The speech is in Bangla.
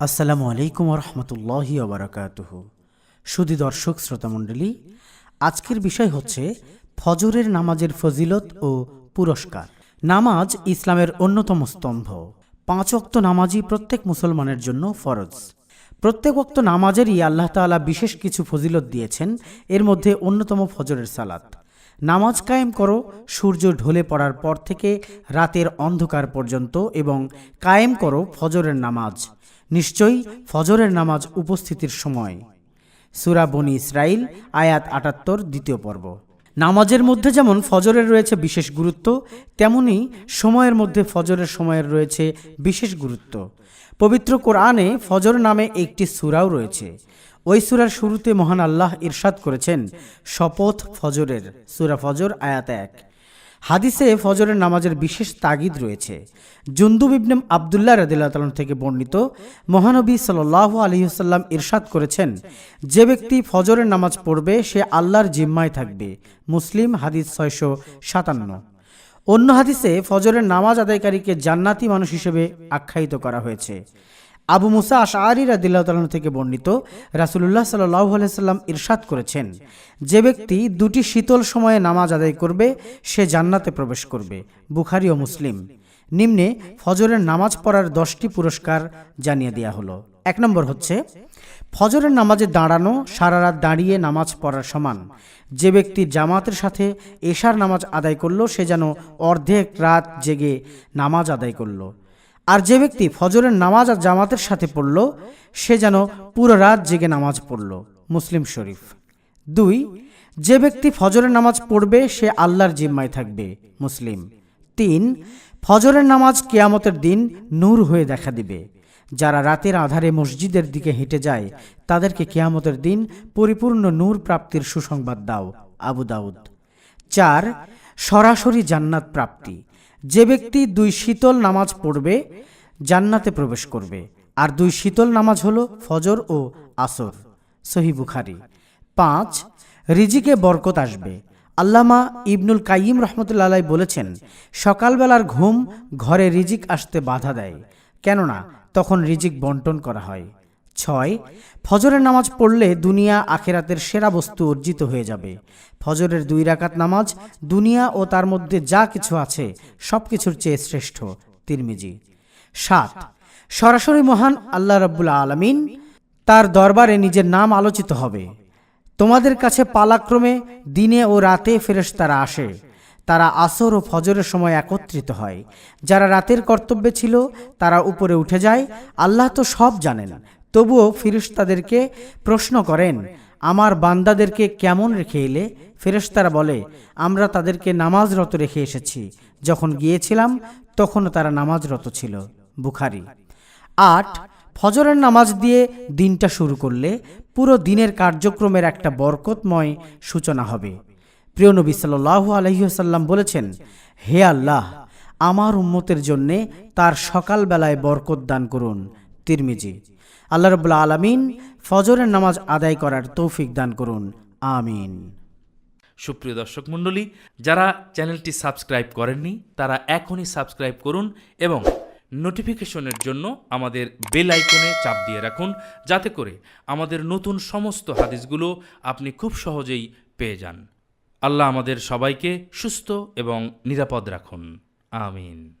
আসসালামু আলাইকুম রহমতুল্লাহি ওবরাকাতুহ। সুধী দর্শক শ্রোতামণ্ডলী, আজকের বিষয় হচ্ছে ফজরের নামাজের ফজিলত ও পুরস্কার। নামাজ ইসলামের অন্যতম স্তম্ভ। পাঁচ অক্ত নামাজই প্রত্যেক মুসলমানের জন্য ফরজ। প্রত্যেক অক্ত নামাজেরই আল্লাহ তাআলা বিশেষ কিছু ফজিলত দিয়েছেন, এর মধ্যে অন্যতম ফজরের সালাত। নামাজ কায়েম করো, সূর্য ঢলে পড়ার পর থেকে রাতের অন্ধকার পর্যন্ত এবং কায়েম করো ফজরের নামাজ। নিশ্চয়ই ফজরের নামাজ উপস্থিতির সময়। সুরা বনি ইসরাইল আয়াত আটাত্তর, দ্বিতীয় পর্ব। নামাজের মধ্যে যেমন ফজরের রয়েছে বিশেষ গুরুত্ব, তেমনি সময়ের মধ্যে ফজরের সময়ের রয়েছে বিশেষ গুরুত্ব। পবিত্র কোরআনে ফজর নামে একটি সূরাও রয়েছে। ওই সূরার শুরুতে মহান আল্লাহ ইরশাদ করেছেন, শপথ ফজরের সূরা ফজর, আয়াত এক। হাদিসে ফজরের নামাজের বিশেষ তাগিদ রয়েছে। জুন্দুব ইবনে আবদুল্লাহ রদিল্লাহ থেকে বর্ণিত, মহানবী সাল্লাহ আলহিহসাল্লাম ইরশাদ করেছেন, যে ব্যক্তি ফজরের নামাজ পড়বে, সে আল্লাহর জিম্মায় থাকবে। মুসলিম হাদিস ছয়শো সাতান্ন। অন্য হাদিসে ফজরের নামাজ আদায়কারীকে জান্নাতি মানুষ হিসেবে আখ্যায়িত করা হয়েছে। আবু মুসা আশারি রাদিল্লাহ তালন থেকে বর্ণিত রাসুলুল্লাহ সাল্লাহ ইরশাদ করেছেন, যে ব্যক্তি দুটি শীতল সময়ে নামাজ আদায় করবে, সে জান্নাতে প্রবেশ করবে। বুখারি ও মুসলিম। নিম্নে ফজরের নামাজ পড়ার দশটি পুরস্কার জানিয়ে দেওয়া হলো। এক নম্বর হচ্ছে, ফজরের নামাজে দাঁড়ানো, সারা রাত দাঁড়িয়ে নামাজ পড়ার সমান। যে ব্যক্তি জামাতের সাথে এশার নামাজ আদায় করল, সে যেন অর্ধেক রাত জেগে নামাজ আদায় করল। আর যে ব্যক্তি ফজরের নামাজ আর জামাতের সাথে পড়ল, সে যেন পুরো রাত জেগে নামাজ পড়ল। মুসলিম শরীফ। দুই, যে ব্যক্তি ফজরের নামাজ পড়বে, সে আল্লাহর জিম্মায় থাকবে। মুসলিম। তিন ফজরের নামাজ কেয়ামতের দিন নূর হয়ে দেখা দিবে। যারা রাতের আধারে মসজিদের দিকে হেঁটে যায়, তাদেরকে কেয়ামতের দিন পরিপূর্ণ নূর প্রাপ্তির সুসংবাদ দাও, আবু দাউদ। চার, সরাসরি জান্নাত প্রাপ্তি। যে ব্যক্তি দুই শীতল নামাজ পড়বে, জান্নাতে প্রবেশ করবে। আর দুই শীতল নামাজ হলো ফজর ও আসর। সহি বুখারি। পাঁচ, রিজিকে বরকত আসবে। আল্লামা ইবনুল কাইম রহমতুল্লাহ বলেছেন, সকালবেলার ঘুম ঘরে রিজিক আসতে বাধা দেয়, কেননা তখন রিজিক বন্টন করা হয়। ছয়, ফজরের নামাজ পড়লে দুনিয়া আখেরাতের সেরা বস্তু অর্জিত হয়ে যাবে। ফজরের দুই রাকাত নামাজ দুনিয়া ও তার মধ্যে যা কিছু আছে সব কিছুর চেয়ে শ্রেষ্ঠ, তিরমিজি। সাত, সরাসরি মহান আল্লাহ রব্বুল আলমিন তার দরবারে নিজের নাম আলোচিত হবে। তোমাদের কাছে পালাক্রমে দিনে ও রাতে ফেরেশতারা আসে। তারা আসর ও ফজরের সময় একত্রিত হয়। যারা রাতের কর্তব্যে ছিল, তারা উপরে উঠে যায়। আল্লাহ তো সব জানেন। তবুও ফিরিস্তাদেরকে প্রশ্ন করেন, আমার বান্দাদেরকে কেমন রেখে এলে? ফেরেশতারা বলে, আমরা তাদেরকে নামাজরত রেখে এসেছি। যখন গিয়েছিলাম, তখনও তারা নামাজরত ছিল। বুখারি। আট, ফজরের নামাজ দিয়ে দিনটা শুরু করলে পুরো দিনের কার্যক্রমের একটা বরকতময় সূচনা হবে। প্রিয় নবী সাল্লাহ আলহিহাসাল্লাম বলেছেন, হে আল্লাহ, আমার উম্মতের জন্যে তার সকালবেলায় বরকত দান করুন। তিরমিজি, আল্লাহ রবুল্লা আলমিন ফজরের নামাজ আদায় করার তৌফিক দান করুন। আমিন। সুপ্রিয় দর্শক মণ্ডলী, যারা চ্যানেলটি সাবস্ক্রাইব করেননি, তারা এখনই সাবস্ক্রাইব করুন এবং নোটিফিকেশনের জন্য আমাদের বেল আইকনে চাপ দিয়ে রাখুন, যাতে করে আমাদের নতুন সমস্ত হাদিসগুলো আপনি খুব সহজেই পেয়ে যান। আল্লাহ আমাদের সবাইকে সুস্থ এবং নিরাপদ রাখুন। আমিন।